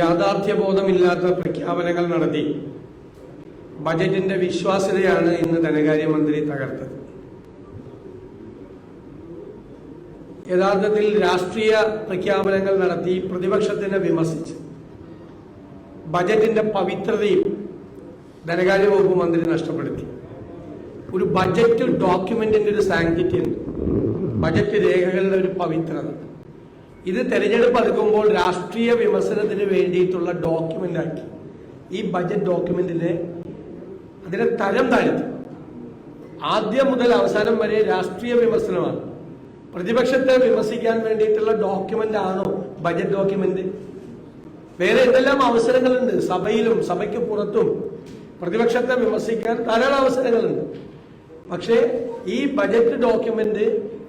യാഥാർത്ഥ്യബോധമില്ലാത്ത പ്രഖ്യാപനങ്ങൾ നടത്തി. ബജറ്റിന്റെ വിശ്വാസ്യതയാണ് ഇന്ന് ധനകാര്യമന്ത്രി തകർത്തത്. യഥാർത്ഥത്തിൽ രാഷ്ട്രീയ പ്രഖ്യാപനങ്ങൾ നടത്തി പ്രതിപക്ഷത്തിനെ വിമർശിച്ച്. ബജറ്റിന്റെ പവിത്രതയും ധനകാര്യ വകുപ്പ് മന്ത്രി നഷ്ടപ്പെടുത്തി. ഒരു ബജറ്റ് ഡോക്യുമെന്റിന്റെ ഒരു ഉണ്ട് ബജറ്റ് രേഖകളുടെ ഒരു പവിത്രത. ഇത് തെരഞ്ഞെടുപ്പ് അടുക്കുമ്പോൾ രാഷ്ട്രീയ വിമർശനത്തിന് വേണ്ടിയിട്ടുള്ള ഡോക്യുമെന്റ് ആക്കി. ഈ ബജറ്റ് ഡോക്യുമെന്റിനെ അതിനെ തരം താഴ്ത്തി. ആദ്യം മുതൽ അവസാനം വരെ രാഷ്ട്രീയ വിമർശനമാണ്. പ്രതിപക്ഷത്തെ വിമർശിക്കാൻ വേണ്ടിയിട്ടുള്ള ഡോക്യുമെന്റ് ആണോ ബജറ്റ് ഡോക്യുമെന്റ് വേറെ എന്തെല്ലാം അവസരങ്ങളുണ്ട്? സഭയിലും സഭയ്ക്ക് പുറത്തും പ്രതിപക്ഷത്തെ വിമർശിക്കാൻ ധാരാളം അവസരങ്ങളുണ്ട്. പക്ഷേ ഈ ബജറ്റ് ഡോക്യുമെന്റ്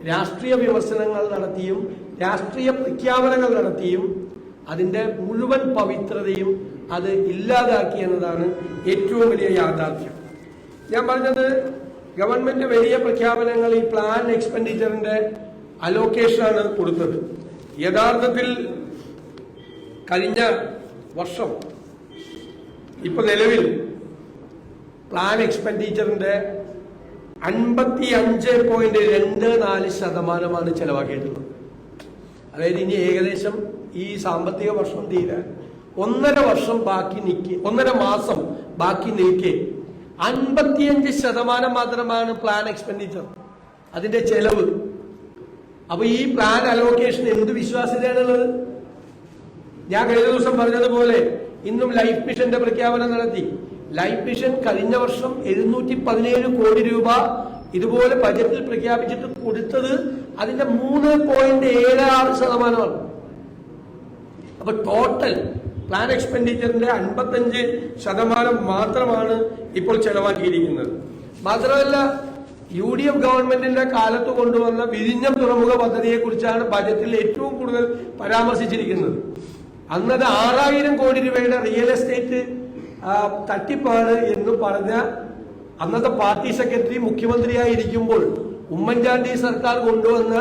രാഷ്ട്രീയ വിമർശനങ്ങൾ നടത്തിയും രാഷ്ട്രീയ പ്രഖ്യാപനങ്ങൾ നടത്തിയും അതിന്റെ മുഴുവൻ പവിത്രതയും അത് ഇല്ലാതാക്കി എന്നതാണ് ഏറ്റവും വലിയ യാഥാർത്ഥ്യം. ഞാൻ പറഞ്ഞത് ഗവൺമെന്റ് വലിയ പ്രഖ്യാപനങ്ങൾ ഈ പ്ലാൻ എക്സ്പെൻഡിച്ചറിന്റെ അലോക്കേഷനാണ് കൊടുത്തത്. യഥാർത്ഥത്തിൽ കഴിഞ്ഞ വർഷം ഇപ്പൊ നിലവിൽ പ്ലാൻ എക്സ്പെൻഡിച്ചറിന്റെ അൻപത്തി അഞ്ച് പോയിന്റ് രണ്ട് നാല് ശതമാനമാണ് ചെലവാക്കിയിട്ടുള്ളത്. അതായത് ഇനി ഏകദേശം ഈ സാമ്പത്തിക വർഷം തീരാൻ ഒന്നര വർഷം ബാക്കി നിൽക്കി ഒന്നര മാസം ബാക്കി നിൽക്കെ. അൻപത്തിയഞ്ച് ശതമാനം മാത്രമാണ് പ്ലാൻ എക്സ്പെൻഡിച്ചർ അതിന്റെ ചെലവ്. അപ്പൊ ഈ പ്ലാൻ അലോക്കേഷൻ എന്ത് വിശ്വാസ്യതയാണുള്ളത്? ഞാൻ കഴിഞ്ഞ ദിവസം പറഞ്ഞതുപോലെ ഇന്നും ലൈഫ് മിഷന്റെ പ്രഖ്യാപനം നടത്തി. ലൈഫ് മിഷൻ കഴിഞ്ഞ വർഷം എഴുന്നൂറ്റി പതിനേഴ് കോടി രൂപ ഇതുപോലെ ബജറ്റിൽ പ്രഖ്യാപിച്ചിട്ട് കൊടുത്തത് അതിന്റെ മൂന്ന് പോയിന്റ് ഏഴ് ആറ് ശതമാനമാണ്. അപ്പൊ ടോട്ടൽ പ്ലാൻ എക്സ്പെൻഡിച്ചറിന്റെ അൻപത്തഞ്ച് ശതമാനം മാത്രമാണ് ഇപ്പോൾ ചെലവാക്കിയിരിക്കുന്നത്. മാത്രമല്ല യു ഡി എഫ് ഗവൺമെന്റിന്റെ കാലത്ത് കൊണ്ടുവന്ന വിഴിഞ്ഞം തുറമുഖ പദ്ധതിയെ കുറിച്ചാണ് ബജറ്റിൽ ഏറ്റവും കൂടുതൽ പരാമർശിച്ചിരിക്കുന്നത്. അന്നത് ആറായിരം കോടി രൂപയുടെ റിയൽ എസ്റ്റേറ്റ് തട്ടിപ്പാണ് എന്ന് പറഞ്ഞ അന്നത്തെ പാർട്ടി സെക്രട്ടറി മുഖ്യമന്ത്രിയായിരിക്കുമ്പോൾ ഉമ്മൻചാണ്ടി സർക്കാർ കൊണ്ടുവന്ന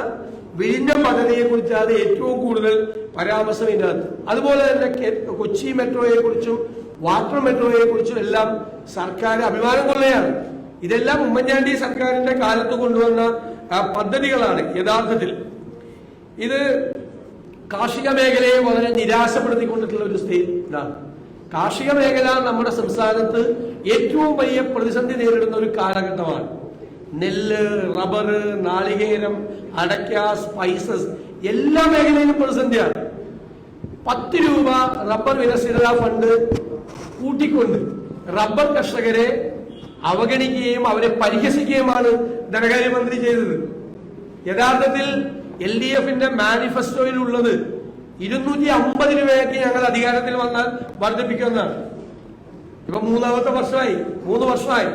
വിഴിഞ്ഞ പദ്ധതിയെ കുറിച്ചാണ് ഏറ്റവും കൂടുതൽ പരാമർശം ഇതിനകത്ത് അതുപോലെ തന്നെ കൊച്ചി മെട്രോയെ കുറിച്ചും വാട്ടർ മെട്രോയെ കുറിച്ചും എല്ലാം സർക്കാർ അഭിമാനം കൊള്ളുകയാണ്. ഇതെല്ലാം ഉമ്മൻചാണ്ടി സർക്കാരിന്റെ കാലത്ത് കൊണ്ടുവന്ന പദ്ധതികളാണ് യഥാർത്ഥത്തിൽ. ഇത് കാർഷിക മേഖലയെ വളരെ നിരാശപ്പെടുത്തിക്കൊണ്ടിട്ടുള്ള ഒരു സ്റ്റേറ്റ് ഇതാണ്. കാർഷിക മേഖല നമ്മുടെ സംസ്ഥാനത്ത് ഏറ്റവും വലിയ പ്രതിസന്ധി നേരിടുന്ന ഒരു കാലഘട്ടമാണ്. നെല്ല് റബ്ബർ നാളികേരം അടയ്ക്ക സ്പൈസസ് എല്ലാ മേഖലയിലും പ്രതിസന്ധിയാണ്. പത്ത് രൂപ റബ്ബർ വികസന ഫണ്ട് കൂട്ടിക്കൊണ്ട് റബ്ബർ കർഷകരെ അവഗണിക്കുകയും അവരെ പരിഹസിക്കുകയുമാണ് ധനകാര്യമന്ത്രി ചെയ്തത്. യഥാർത്ഥത്തിൽ എൽ ഡി എഫിന്റെ മാനിഫെസ്റ്റോയിൽ ഉള്ളത് ഇരുന്നൂറ്റി അമ്പത് രൂപയൊക്കെ ഞങ്ങൾ അധികാരത്തിൽ വന്നാൽ വർദ്ധിപ്പിക്കുമെന്നാണ്. ഇപ്പൊ മൂന്നാമത്തെ വർഷമായി മൂന്ന് വർഷമായി.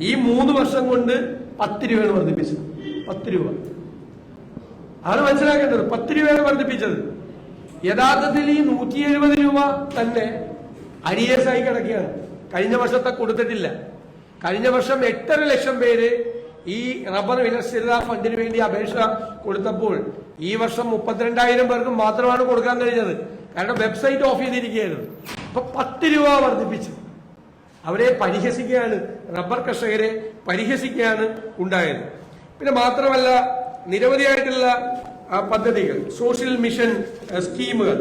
ഈ മൂന്ന് വർഷം കൊണ്ട് പത്ത് രൂപയാണ് വർദ്ധിപ്പിച്ചത്. പത്ത് രൂപ. ആണ് മനസ്സിലാക്കേണ്ടത്. പത്ത് രൂപയാണ് വർദ്ധിപ്പിച്ചത്. യഥാർത്ഥത്തിൽ ഈ നൂറ്റി എഴുപത് രൂപ തന്നെ അരിയേഴ്സ് കിടക്കുകയാണ്. കഴിഞ്ഞ വർഷത്തെ കൊടുത്തിട്ടില്ല. കഴിഞ്ഞ വർഷം എട്ടര ലക്ഷം പേര് ഈ റബ്ബർ വിലസ്ഥിരത ഫണ്ടിന് വേണ്ടി അപേക്ഷ കൊടുത്തപ്പോൾ ഈ വർഷം മുപ്പത്തിരണ്ടായിരം പേർക്ക് മാത്രമാണ് കൊടുക്കാൻ കഴിഞ്ഞത്. കാരണം വെബ്സൈറ്റ് ഓഫ് ചെയ്തിരിക്കുകയായിരുന്നു. അപ്പൊ പത്ത് രൂപ വർദ്ധിപ്പിച്ചു. അവരെ പരിഹസിക്കുകയാണ് റബ്ബർ കർഷകരെ പരിഹസിക്കുകയാണ് ഉണ്ടായത്. പിന്നെ മാത്രമല്ല നിരവധിയായിട്ടുള്ള പദ്ധതികൾ സോഷ്യൽ മിഷൻ സ്കീമുകൾ.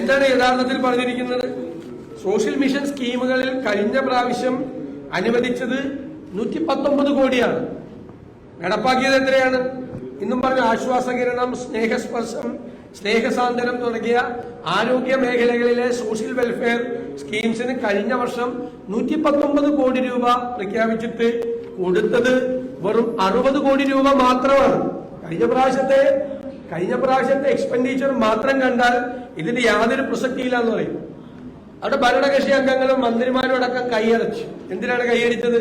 എന്താണ് യഥാർത്ഥത്തിൽ പറഞ്ഞിരിക്കുന്നത്? സോഷ്യൽ മിഷൻ സ്കീമുകളിൽ കഴിഞ്ഞ പ്രാവശ്യം അനുവദിച്ചത് നൂറ്റി പത്തൊമ്പത് കോടിയാണ്. നടപ്പാക്കിയത് എത്രയാണ്? ഇന്നും പറഞ്ഞ ആശ്വാസകിരണം സ്നേഹസ്പർശം സ്നേഹസാന്ത്വനം തുടങ്ങിയ ആരോഗ്യ മേഖലകളിലെ സോഷ്യൽ വെൽഫെയർ സ്കീംസിന് കഴിഞ്ഞ വർഷം നൂറ്റി പത്തൊമ്പത് കോടി രൂപ പ്രഖ്യാപിച്ചിട്ട് കൊടുത്തത് വെറും അറുപത് കോടി രൂപ മാത്രമാണ്. കഴിഞ്ഞ പ്രാവശ്യത്തെ കഴിഞ്ഞ പ്രാവശ്യത്തെ എക്സ്പെൻഡിച്ചർ മാത്രം കണ്ടാൽ ഇതിന് യാതൊരു പ്രസക്തിയില്ല എന്ന് പറയും. അവിടെ ഭരണകക്ഷി അംഗങ്ങളും മന്ത്രിമാരും അടക്കം കൈയടച്ചു. എന്തിനാണ് കൈയടിച്ചത്?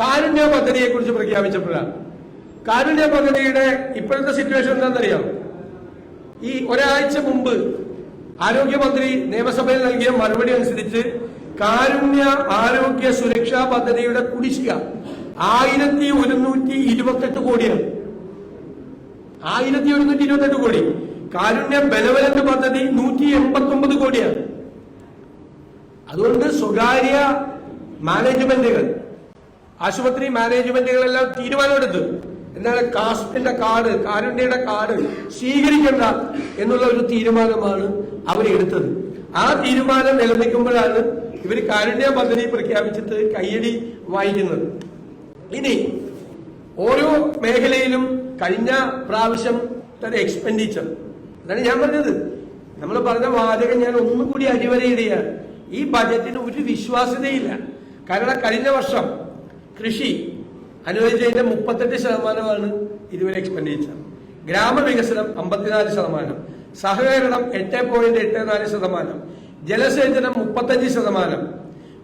കാരുണ്യ പദ്ധതിയെ കുറിച്ച് പ്രഖ്യാപിച്ചപ്പോഴാണ്. കാരുണ്യ പദ്ധതിയുടെ ഇപ്പോഴത്തെ സിറ്റുവേഷൻ എന്താണെന്നറിയാം? ഈ ഒരാഴ്ച മുമ്പ് ആരോഗ്യമന്ത്രി നിയമസഭയിൽ നൽകിയ മറുപടി അനുസരിച്ച് കാരുണ്യ ആരോഗ്യ സുരക്ഷാ പദ്ധതിയുടെ കുടിശ്ശിക ആയിരത്തി ഒരുന്നൂറ്റി ഇരുപത്തെട്ട് കോടിയാണ്. ആയിരത്തി ഒരുന്നൂറ്റി ഇരുപത്തെട്ട് കോടി. കാരുണ്യ ബലവലത്ത് പദ്ധതി നൂറ്റി എൺപത്തി ഒമ്പത് കോടിയാണ്. അതുകൊണ്ട് സ്വകാര്യ മാനേജ്മെന്റുകൾ ആശുപത്രി മാനേജ്മെന്റുകളെല്ലാം തീരുമാനമെടുത്തു. എന്താണ് കാസ്പിന്റെ കാർഡ് കാരുണ്യയുടെ കാർഡ് സ്വീകരിക്കണ്ട എന്നുള്ള ഒരു തീരുമാനമാണ് അവരെടുത്തത് ആ തീരുമാനം നിലനിൽക്കുമ്പോഴാണ് ഇവർ കാരുണ്യ പദ്ധതി പ്രഖ്യാപിച്ചിട്ട് കയ്യടി വായിക്കുന്നത് ഇനി ഓരോ മേഖലയിലും കഴിഞ്ഞ പ്രാവശ്യം തന്നെ എക്സ്പെൻഡിച്ചർ അതാണ് ഞാൻ പറഞ്ഞത്. നമ്മൾ പറഞ്ഞ വാചകം ഞാൻ ഒന്നും കൂടി അടിവരയിടുകയാണ്. ഈ ബജറ്റിന് ഒരു വിശ്വാസ്യതയില്ല. കാരണം കഴിഞ്ഞ വർഷം കൃഷി അനുവദിച്ചതിന്റെ മുപ്പത്തെട്ട് ശതമാനമാണ് ഇതുവരെ എക്സ്പെൻഡിച്ചർ ഗ്രാമവികസനം അമ്പത്തിനാല് ശതമാനം. സഹകരണം എട്ട് പോയിന്റ് എട്ട് നാല് ശതമാനം. ജലസേചനം മുപ്പത്തഞ്ച് ശതമാനം.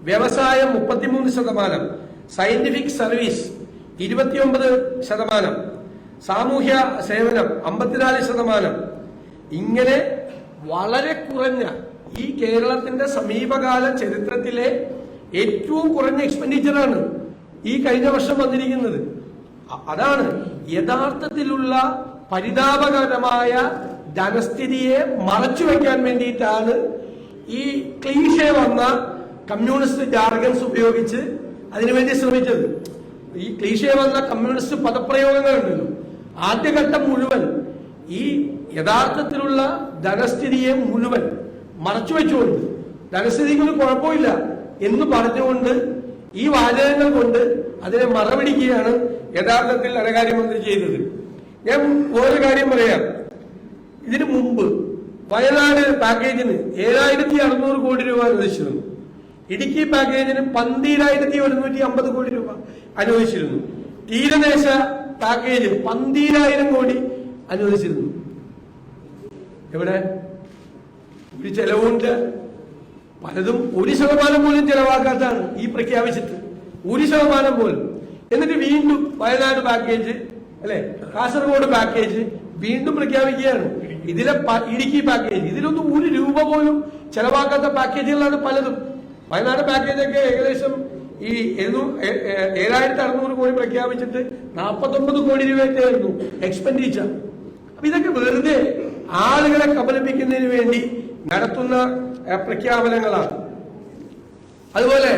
വ്യവസായം മുപ്പത്തിമൂന്ന് ശതമാനം. സയന്റിഫിക് സർവീസ് ഇരുപത്തിയൊമ്പത് ശതമാനം. സാമൂഹ്യ സേവനം അമ്പത്തിനാല് ശതമാനം. ഇങ്ങനെ വളരെ കുറഞ്ഞ ഈ കേരളത്തിന്റെ സമീപകാല ചരിത്രത്തിലെ ഏറ്റവും കുറഞ്ഞ എക്സ്പെൻഡിച്ചറാണ് ഈ കഴിഞ്ഞ വർഷം വന്നിരിക്കുന്നത്. അതാണ് യഥാർത്ഥത്തിലുള്ള പരിതാപകരമായ ധനസ്ഥിതിയെ മറച്ചു വെക്കാൻ വേണ്ടിയിട്ടാണ് ഈ ക്ലീഷ വന്ന കമ്മ്യൂണിസ്റ്റ് ജാർഗൻസ് ഉപയോഗിച്ച് അതിനുവേണ്ടി ശ്രമിച്ചത്. ഈ ക്ലീഷ വന്ന കമ്മ്യൂണിസ്റ്റ് പദപ്രയോഗങ്ങൾ ഉണ്ടല്ലോ ആദ്യഘട്ടം മുഴുവൻ ഈ യഥാർത്ഥത്തിലുള്ള ധനസ്ഥിതിയെ മുഴുവൻ മറച്ചു വെച്ചുകൊണ്ട് ധനസ്ഥിതിക്ക് കുഴപ്പമില്ല എന്ന് പറഞ്ഞുകൊണ്ട് ഈ വാചകങ്ങൾ കൊണ്ട് അതിനെ മറപിടിക്കുകയാണ് യഥാർത്ഥത്തിൽ ധനകാര്യമന്ത്രി ചെയ്തത്. ഞാൻ വേറൊരു കാര്യം പറയാം. ഇതിനു മുമ്പ് വയനാട് പാക്കേജിന് ഏഴായിരത്തി അറുന്നൂറ് കോടി രൂപ അനുവദിച്ചിരുന്നു. ഇടുക്കി പാക്കേജിന് പന്തീരായിരത്തി ഒരുന്നൂറ്റി അമ്പത് കോടി രൂപ അനുവദിച്ചിരുന്നു. തീരദേശ പാക്കേജ് പന്തീരായിരം കോടി അനുവദിച്ചിരുന്നു. എവിടെ? ഒരു ചെലവുണ്ട്. പലതും ഒരു ശതമാനം പോലും ചെലവാക്കാത്തതാണ് ഈ പ്രഖ്യാപിച്ചിട്ട്. ഒരു ശതമാനം പോലും. എന്നിട്ട് വീണ്ടും വയനാട് പാക്കേജ് അല്ലെ? കാസർഗോഡ് പാക്കേജ് വീണ്ടും പ്രഖ്യാപിക്കുകയാണ്. ഇതിലെ ഇടുക്കി പാക്കേജ് ഇതിലൊന്നും ഒരു രൂപ പോലും ചെലവാക്കാത്ത പാക്കേജുകളാണ് പലതും. വയനാട് പാക്കേജൊക്കെ ഏകദേശം ഈ ഏഴായിരത്തി അറുന്നൂറ് കോടി പ്രഖ്യാപിച്ചിട്ട് നാൽപ്പത്തൊമ്പത് കോടി രൂപയൊക്കെ എക്സ്പെൻഡിച്ചർ അപ്പൊ ഇതൊക്കെ വെറുതെ ആളുകളെ കബലിപ്പിക്കുന്നതിന് വേണ്ടി നടത്തുന്ന പ്രഖ്യാപനങ്ങളാണ്. അതുപോലെ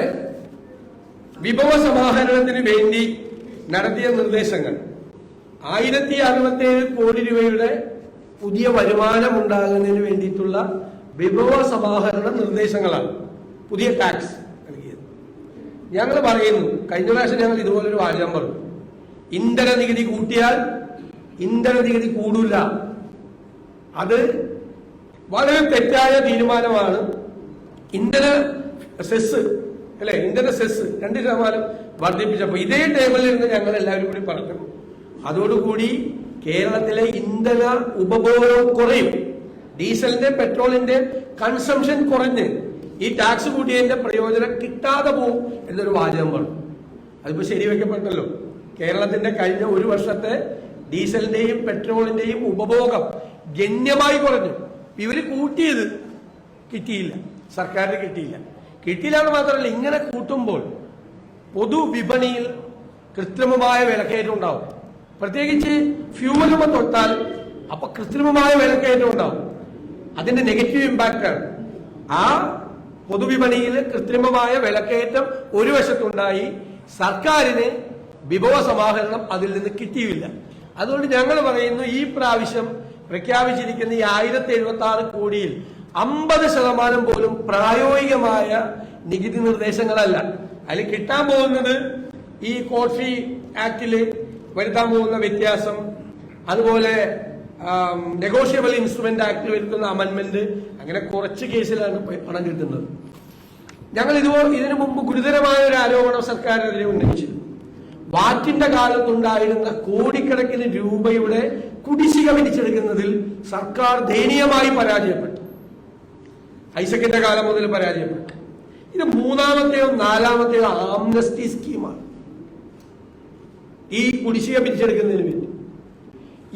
വിഭവ സമാഹരണത്തിന് വേണ്ടി നടത്തിയ നിർദ്ദേശങ്ങൾ. ആയിരത്തി അറുപത്തേഴ് കോടി രൂപയുടെ പുതിയ വരുമാനം ഉണ്ടാകുന്നതിന് വേണ്ടിയിട്ടുള്ള വിഭവ സമാഹരണ നിർദ്ദേശങ്ങളാണ് പുതിയ ടാക്സ് നൽകിയത്. ഞങ്ങൾ പറയുന്നു കഴിഞ്ഞ പ്രാവശ്യം ഞങ്ങൾ ഇതുപോലൊരു വാചകം പറഞ്ഞു. ഇന്ധന നികുതി കൂട്ടിയാൽ ഇന്ധന നികുതി കൂടില്ല. അത് വളരെ തെറ്റായ തീരുമാനമാണ് ഇന്ധന സെസ് അല്ലെ? ഇന്ധന സെസ് രണ്ട് ശതമാനം വർദ്ധിപ്പിച്ചപ്പോൾ ഇതേ ടേബിളിൽ നിന്ന് ഞങ്ങൾ എല്ലാവരും കൂടി പറഞ്ഞു. അതോടുകൂടി കേരളത്തിലെ ഇന്ധന ഉപഭോഗം കുറയും. ഡീസലിന്റെ പെട്രോളിന്റെ കൺസംഷൻ കുറഞ്ഞ് ഈ ടാക്സ് കൂട്ടിയതിന്റെ പ്രയോജനം കിട്ടാതെ പോവും എന്നൊരു വാചകം പറഞ്ഞു. അതിപ്പോ ശരിവെക്കപ്പെട്ടല്ലോ. കേരളത്തിന്റെ കഴിഞ്ഞ ഒരു വർഷത്തെ ഡീസലിന്റെയും പെട്രോളിന്റെയും ഉപഭോഗം ഗണ്യമായി കുറഞ്ഞു. ഇവർ കൂട്ടിയത് കിട്ടിയില്ല. സർക്കാരിന് കിട്ടിയില്ല. കിട്ടിയില്ല എന്ന് മാത്രമല്ല ഇങ്ങനെ കൂട്ടുമ്പോൾ പൊതുവിപണിയിൽ കൃത്രിമമായ വിലക്കയറ്റം ഉണ്ടാവും. പ്രത്യേകിച്ച് ഫ്യൂവലുമ തൊട്ടാൽ അപ്പൊ കൃത്രിമമായ വിലക്കയറ്റം ഉണ്ടാവും. അതിന്റെ നെഗറ്റീവ് ഇമ്പാക്റ്റ് ആണ്. ആ പൊതുവിപണിയിൽ കൃത്രിമമായ വിലക്കയറ്റം ഒരു വശത്തുണ്ടായി സർക്കാരിന് വിഭവ സമാഹരണം അതിൽ നിന്ന് കിട്ടിയില്ല. അതുകൊണ്ട് ഞങ്ങൾ പറയുന്നു ഈ പ്രാവശ്യം പ്രഖ്യാപിച്ചിരിക്കുന്ന ഈ ആയിരത്തി എഴുപത്തി ആറ് കോടിയിൽ അമ്പത് ശതമാനം പോലും പ്രായോഗികമായ നികുതി നിർദ്ദേശങ്ങളല്ല. അതിൽ കിട്ടാൻ പോകുന്നത് ഈ കോഫി ആക്ടിൽ വരുത്താൻ പോകുന്ന വ്യത്യാസം അതുപോലെ നെഗോഷ്യബിൾ ഇൻസ്ട്രുമെന്റ് ആക്ടിൽ വരുത്തുന്ന അമെന്റ്മെന്റ് അങ്ങനെ കുറച്ച് കേസിലാണ് പണം കിട്ടുന്നത്. ഞങ്ങൾ ഇതുപോലെ ഇതിനു മുമ്പ് ഗുരുതരമായ ഒരു ആരോപണം സർക്കാരിനെതിരെ ഉന്നയിച്ചിരുന്നു. വാറ്റിന്റെ കാലത്തുണ്ടായിരുന്ന കോടിക്കണക്കിന് രൂപയുടെ കുടിശ്ശിക പിടിച്ചെടുക്കുന്നതിൽ സർക്കാർ ദയനീയമായി പരാജയപ്പെട്ടു. ഐസക്കിന്റെ കാലം മുതൽ പരാജയപ്പെട്ടു. ഇത് മൂന്നാമത്തെയോ നാലാമത്തെയോ ആംനസ്റ്റി സ്കീമാണ്. ഈ കുടിശ്ശിക പിടിച്ചെടുക്കുന്നതിന് വേണ്ടി.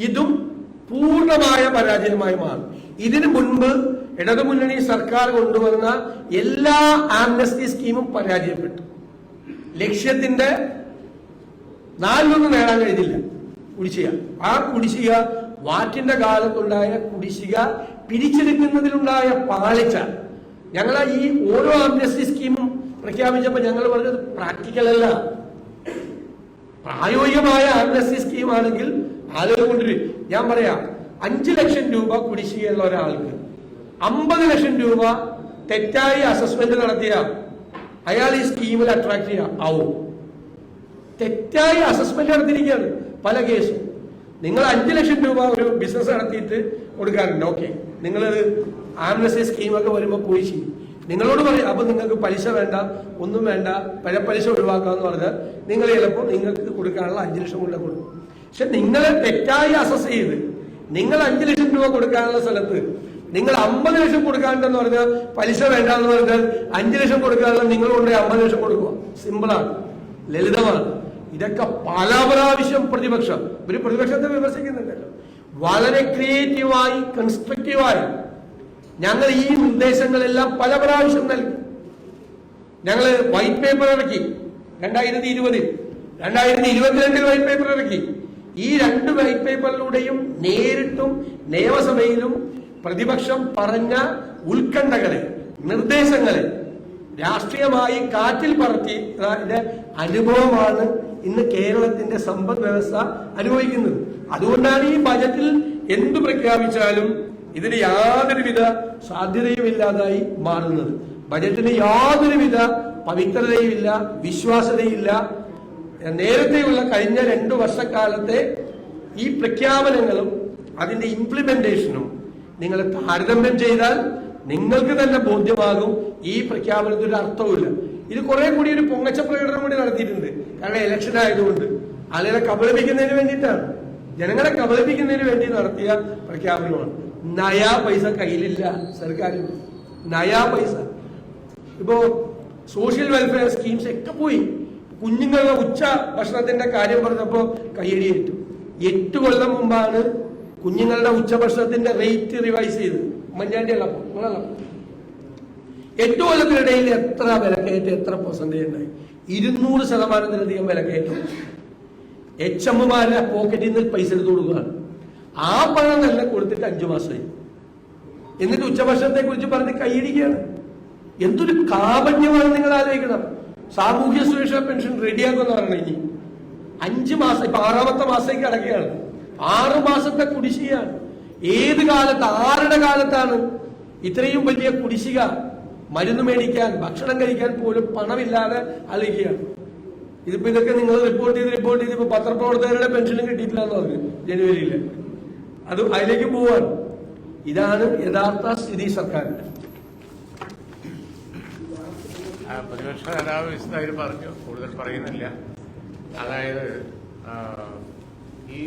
ഇതും പൂർണമായ പരാജയമായി മാറും. ഇതിനു മുൻപ് ഇടതുമുന്നണി സർക്കാർ കൊണ്ടുവന്ന എല്ലാ ആംനസ്റ്റി സ്കീമും പരാജയപ്പെട്ടു. ലക്ഷ്യത്തിന്റെ നാലിലൊന്നും നേടാൻ കഴിഞ്ഞില്ല കുടിശ്ശിക. ആ കുടിശ്ശിക? വാറ്റിന്റെ കാലത്തുണ്ടായ കുടിശ്ശിക പിരിച്ചെടുക്കുന്നതിലുണ്ടായ പാളിച്ച. ഞങ്ങൾ ഈ ഓരോ ആംനസ്റ്റി സ്കീമും പ്രഖ്യാപിച്ചപ്പോൾ ഞങ്ങൾ പറഞ്ഞത് പ്രാക്ടിക്കൽ അല്ല. പ്രായോഗികമായ ആംനസ്റ്റി സ്കീമാണെങ്കിൽ ആളുകൾ കൊണ്ടുവരും. ഞാൻ പറയാം അഞ്ച് ലക്ഷം രൂപ കുടിശ്ശികയുള്ള ഒരാൾക്ക് അമ്പത് ലക്ഷം രൂപ തെറ്റായി അസസ്മെന്റ് നടത്തിയ അയാൾ ഈ സ്കീമിൽ അട്രാക്ട് ചെയ്യാം. ആവും. തെറ്റായി അസസ്മെന്റ് നടത്തിയിരിക്കുകയാണ് പല കേസും. നിങ്ങൾ അഞ്ചു ലക്ഷം രൂപ ഒരു ബിസിനസ് നടത്തിയിട്ട് കൊടുക്കാറുണ്ട്. ഓക്കെ നിങ്ങളത് ആംബുലൻസി സ്കീമൊക്കെ വരുമ്പോൾ പോയി ചെയ്യും. നിങ്ങളോട് പറയും അപ്പൊ നിങ്ങൾക്ക് പലിശ വേണ്ട ഒന്നും വേണ്ട പല പലിശ ഒഴിവാക്കാന്ന് പറഞ്ഞാൽ നിങ്ങൾ ചിലപ്പോൾ നിങ്ങൾക്ക് കൊടുക്കാനുള്ള അഞ്ചു ലക്ഷം കൊണ്ട് കൊടുക്കും. പക്ഷെ നിങ്ങളെ തെറ്റായി അസസ് ചെയ്ത് നിങ്ങൾ അഞ്ചു ലക്ഷം രൂപ കൊടുക്കാനുള്ള സ്ഥലത്ത് നിങ്ങൾ അമ്പത് ലക്ഷം കൊടുക്കാണ്ടെന്ന് പറഞ്ഞാൽ പലിശ വേണ്ട എന്ന് പറഞ്ഞാൽ അഞ്ചു ലക്ഷം കൊടുക്കാനുള്ള നിങ്ങൾ കൊണ്ടുപോയി അമ്പത് ലക്ഷം കൊടുക്കുക. സിമ്പിളാണ് ലളിതമാണ്. ഇതൊക്കെ പല പ്രാവശ്യം പ്രതിപക്ഷം. ഒരു പ്രതിപക്ഷത്തെ വിമർശിക്കുന്നുണ്ടല്ലോ. വളരെ ക്രിയേറ്റീവായി കൺസ്ട്രക്റ്റീവായി ഞങ്ങൾ ഈ നിർദ്ദേശങ്ങളെല്ലാം പല പ്രാവശ്യം നൽകി. ഞങ്ങൾ വൈറ്റ് പേപ്പർ ഇറക്കി രണ്ടായിരത്തി ഇരുപതിൽ രണ്ടായിരത്തി ഇരുപത്തിരണ്ടിൽ വൈറ്റ് പേപ്പർ ഇറക്കി. ഈ രണ്ട് വൈറ്റ് പേപ്പറിലൂടെയും നേരിട്ടും നിയമസഭയിലും പ്രതിപക്ഷം പറഞ്ഞ ഉത്കണ്ഠകളെ നിർദ്ദേശങ്ങളെ രാഷ്ട്രീയമായി കാറ്റിൽ പറത്തി അനുഭവമാണ് ഇന്ന് കേരളത്തിന്റെ സമ്പദ് വ്യവസ്ഥ അനുഭവിക്കുന്നത്. അതുകൊണ്ടാണ് ഈ ബജറ്റിൽ എന്ത് പ്രഖ്യാപിച്ചാലും ഇതിന് യാതൊരുവിധ സാധ്യതയുമില്ലാതായി മാറുന്നത്. ബജറ്റിന് യാതൊരുവിധ പവിത്രതയുമില്ല വിശ്വാസതയില്ല നേരത്തെയുള്ള കഴിഞ്ഞ രണ്ടു വർഷക്കാലത്തെ ഈ പ്രഖ്യാപനങ്ങളും അതിന്റെ ഇംപ്ലിമെന്റേഷനും നിങ്ങൾ താരതമ്യം ചെയ്താൽ നിങ്ങൾക്ക് തന്നെ ബോധ്യമാകും. ഈ പ്രഖ്യാപനത്തിന് അർത്ഥവുമില്ല. ഇത് കുറെ കൂടി ഒരു പൊങ്ങച്ച പ്രകടനം കൂടി നടത്തിയിട്ടുണ്ട്. കാരണം ഇലക്ഷൻ ആയതുകൊണ്ട്. ആളുകളെ കബളിപ്പിക്കുന്നതിന് വേണ്ടിയിട്ടാണ്. ജനങ്ങളെ കബളിപ്പിക്കുന്നതിന് വേണ്ടി നടത്തിയ പ്രഖ്യാപനമാണ്. നയാ പൈസ കയ്യിലില്ല സർക്കാരിന്. നയാ പൈസ. ഇപ്പോ സോഷ്യൽ വെൽഫെയർ സ്കീംസ് ഒക്കെ പോയി. കുഞ്ഞുങ്ങളുടെ ഉച്ച ഭക്ഷണത്തിന്റെ കാര്യം പറഞ്ഞപ്പോ കയ്യടിയേറ്റു. എട്ട് കൊല്ലം മുമ്പാണ് കുഞ്ഞുങ്ങളുടെ ഉച്ചഭക്ഷണത്തിന്റെ റേറ്റ് റിവൈസ് ചെയ്തത്. ഉമ്മൻചാണ്ടി അല്ലപ്പോ നിങ്ങളല്ലപ്പോ എട്ട് കൊല്ലത്തിനിടയിൽ എത്ര വിലക്കയറ്റം എത്ര പെർസെന്റേജ് ഉണ്ടായി? ഇരുന്നൂറ് ശതമാനത്തിലധികം വിലക്കയറ്റം. എച്ച് എമ്മുമാരെ പോക്കറ്റിൽ നിന്ന് പൈസ എടുത്തു കൊടുക്കുകയാണ് ആ പണം തന്നെ കൊടുത്തിട്ട് അഞ്ചു മാസമായി. എന്നിട്ട് ഉച്ചഭക്ഷണത്തെ കുറിച്ച് പറഞ്ഞ് കൈയിടിക്കുകയാണ്. എന്തൊരു കാപണ്യമാണ് നിങ്ങൾ ആലോചിക്കണം. സാമൂഹ്യ സുരക്ഷാ പെൻഷൻ റെഡിയാക്കുമെന്ന് പറഞ്ഞു ഇനി. അഞ്ച് മാസം ഇപ്പൊ ആറാമത്തെ മാസത്തേക്ക് അടക്കുകയാണ് ആറ് മാസത്തെ കുടിശ്ശികയാണ്. ഏത് കാലത്ത് ആരുടെ കാലത്താണ് ഇത്രയും വലിയ കുടിശ്ശിക മരുന്ന് മേടിക്കാൻ ഭക്ഷണം കഴിക്കാൻ പോലും പണമില്ലാതെ അലയുകയാണ് ഇതിപ്പോ ഇതൊക്കെ നിങ്ങൾ റിപ്പോർട്ട് ചെയ്ത് റിപ്പോർട്ട് ചെയ്ത് ഇപ്പൊ പത്രപ്രവർത്തകരുടെ പെൻഷനും കിട്ടിയിട്ടില്ല എന്ന് പറഞ്ഞു ജനുവരിയിൽ അത് അതിലേക്ക് പോവാണ്. ഇതാണ് യഥാർത്ഥ സ്ഥിതി സർക്കാരിന്റെ. പ്രതിപക്ഷ നേതാവ് വിശദമായി പറഞ്ഞു കൂടുതൽ പറയുന്നില്ല. അതായത് ഈ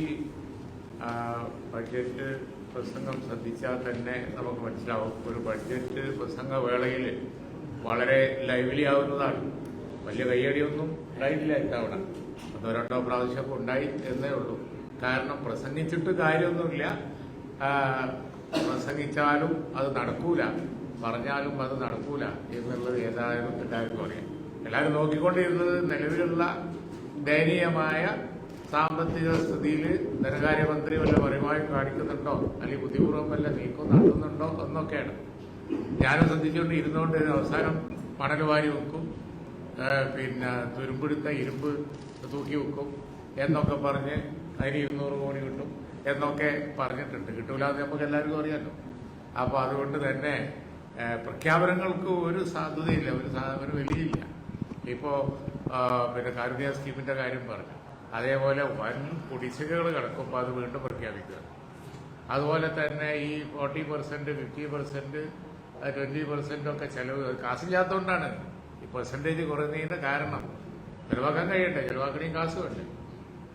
ബഡ്ജറ്റ് പ്രസംഗം ശ്രദ്ധിച്ചാൽ തന്നെ നമുക്ക് മനസ്സിലാവും. ഒരു ബഡ്ജറ്റ് പ്രസംഗ വേളയിൽ വളരെ ലൈവ്ലി ആവുന്നതാണ്. വലിയ കയ്യടിയൊന്നും ഉണ്ടായിട്ടില്ല ഇത്തവണ. ഒന്നോ രണ്ടോ പ്രാവശ്യമൊക്കെ ഉണ്ടായി എന്നേ ഉള്ളൂ. കാരണം പ്രസംഗിച്ചിട്ട് കാര്യമൊന്നുമില്ല. പ്രസംഗിച്ചാലും അത് നടക്കൂല. പറഞ്ഞാലും അത് നടക്കൂല എന്നുള്ളത് ഏതായാലും എല്ലാവർക്കും അറിയാം എല്ലാവരും നോക്കിക്കൊണ്ടിരുന്നത് നിലവിലുള്ള ദയനീയമായ സാമ്പത്തിക സ്ഥിതിയിൽ ധനകാര്യമന്ത്രി വല്ല പരമായി കാണിക്കുന്നുണ്ടോ? അല്ലെങ്കിൽ ബുദ്ധിപൂർവം വല്ല നീക്കം നടത്തുന്നുണ്ടോ എന്നൊക്കെയാണ്. ഞാനും ശ്രദ്ധിച്ചുകൊണ്ട് ഇരുന്നുകൊണ്ട് അവസാനം മണൽ വാരി വെക്കും. പിന്നെ തുരുമ്പെടുത്ത ഇരുമ്പ് തൂക്കി വെക്കും. എന്നൊക്കെ പറഞ്ഞ് അതിന് ഇരുന്നൂറ് കോടി കിട്ടും എന്നൊക്കെ പറഞ്ഞിട്ടുണ്ട്. കിട്ടൂലാന്ന് നമുക്ക് എല്ലാവർക്കും അറിയാമല്ലോ അപ്പൊ അതുകൊണ്ട് തന്നെ പ്രഖ്യാപനങ്ങൾക്ക് ഒരു സാധ്യതയില്ല ഒരു ഒരു വെളിയില്ല ഇപ്പോ പിന്നെ കാരുണ്യ സ്കീമിന്റെ കാര്യം പറഞ്ഞു അതേപോലെ വൻ കുടിശ്ശികകൾ കിടക്കുമ്പോൾ അത് വീണ്ടും പ്രഖ്യാപിക്കുക. അതുപോലെ തന്നെ ഈ forty percent fifty percent twenty percent ഒക്കെ ചെലവ് കാശില്ലാത്തതുകൊണ്ടാണ് ഈ പെർസെന്റേജ് കുറയുന്നതിന്റെ കാരണം ചെലവാക്കാൻ കഴിയട്ടെ ചിലവാക്കണേയും കാശ് വേണ്ടേ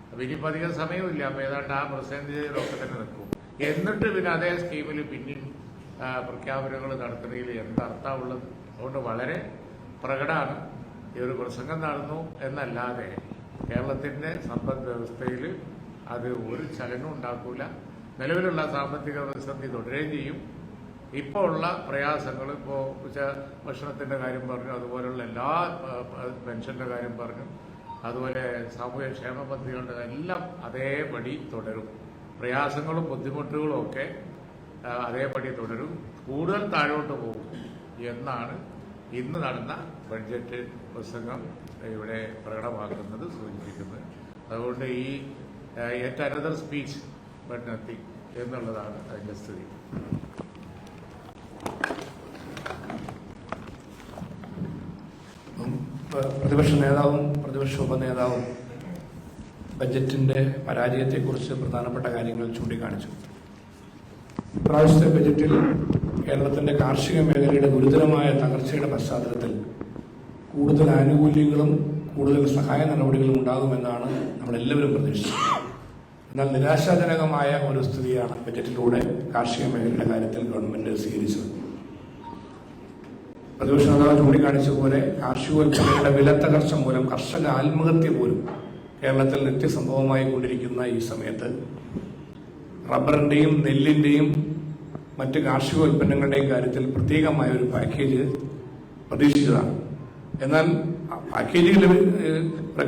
അപ്പൊ ഇനിയിപ്പോ അധികം സമയമില്ല അപ്പൊ ഏതാണ്ട് ആ പെർസെന്റേജിലൊക്കെ തന്നെ നിൽക്കും. എന്നിട്ട് പിന്നെ അതേ സ്കീമിൽ പിന്നെയും പ്രഖ്യാപനങ്ങൾ നടത്തുന്നതിൽ എന്തർത്ഥമുള്ളത് അതുകൊണ്ട് വളരെ പ്രകടമാണ്. ഈ ഒരു പ്രസംഗം നടന്നു എന്നല്ലാതെ കേരളത്തിന്റെ സമ്പദ് വ്യവസ്ഥയിൽ അത് ഒരു ചലനവും ഉണ്ടാക്കൂല. നിലവിലുള്ള സാമ്പത്തിക പ്രതിസന്ധി തുടരുകയും ചെയ്യും. ഇപ്പോൾ ഉള്ള പ്രയാസങ്ങൾ ഇപ്പോൾ ഉച്ച ഭക്ഷണത്തിന്റെ കാര്യം പറഞ്ഞു അതുപോലെയുള്ള എല്ലാ പെൻഷന്റെ കാര്യം പറഞ്ഞു അതുപോലെ സാമൂഹ്യ ക്ഷേമ പദ്ധതികളുടെ എല്ലാം അതേപടി തുടരും. പ്രയാസങ്ങളും ബുദ്ധിമുട്ടുകളും ഒക്കെ അതേപടി തുടരും. കൂടുതൽ താഴോട്ട് പോകും എന്നാണ് ഇന്ന് നടന്ന ബഡ്ജറ്റ് പ്രസംഗം. ഇവിടെ പ്രകടമാക്കുന്നത് സൂചിപ്പിക്കുന്നത്. അതുകൊണ്ട് ഈ it another speech but nothing എന്നുള്ളതാണ് അതിന്റെ സ്ഥിതി. പ്ര- പ്രതിപക്ഷ നേതാവും പ്രതിപക്ഷ ഉപനേതാവും ബജറ്റിന്റെ പരാജയത്തെക്കുറിച്ച് പ്രധാനപ്പെട്ട കാര്യങ്ങൾ ചൂണ്ടിക്കാണിച്ചു. ഇപ്രാവശ്യത്തെ ബജറ്റിൽ കേരളത്തിന്റെ കാർഷിക മേഖലയുടെ ഗുരുതരമായ തകർച്ചയുടെ പശ്ചാത്തലത്തിൽ കൂടുതൽ ആനുകൂല്യങ്ങളും കൂടുതൽ സഹായ നടപടികളും ഉണ്ടാകുമെന്നാണ് നമ്മളെല്ലാവരും പ്രതീക്ഷിച്ചത്. എന്നാൽ നിരാശാജനകമായ ഒരു സ്ഥിതിയാണ് ബജറ്റിലൂടെ കാർഷിക മേഖലയുടെ കാര്യത്തിൽ ഗവൺമെന്റ് സ്വീകരിച്ചത്. പ്രതിപക്ഷ നേതാവ് ചൂണ്ടിക്കാണിച്ച പോലെ കാർഷികോൽപ്പന്നങ്ങളുടെ വില തകർച്ച മൂലം കർഷക ആത്മഹത്യ പോലും കേരളത്തിൽ നിത്യസംഭവമായി കൊണ്ടിരിക്കുന്ന ഈ സമയത്ത് റബ്ബറിന്റെയും നെല്ലിന്റെയും മറ്റ് കാർഷികോൽപ്പന്നങ്ങളുടെയും കാര്യത്തിൽ പ്രത്യേകമായ ഒരു പാക്കേജ് പ്രതീക്ഷിച്ചതാണ്. എന്നാൽ പാക്കേജുകൾ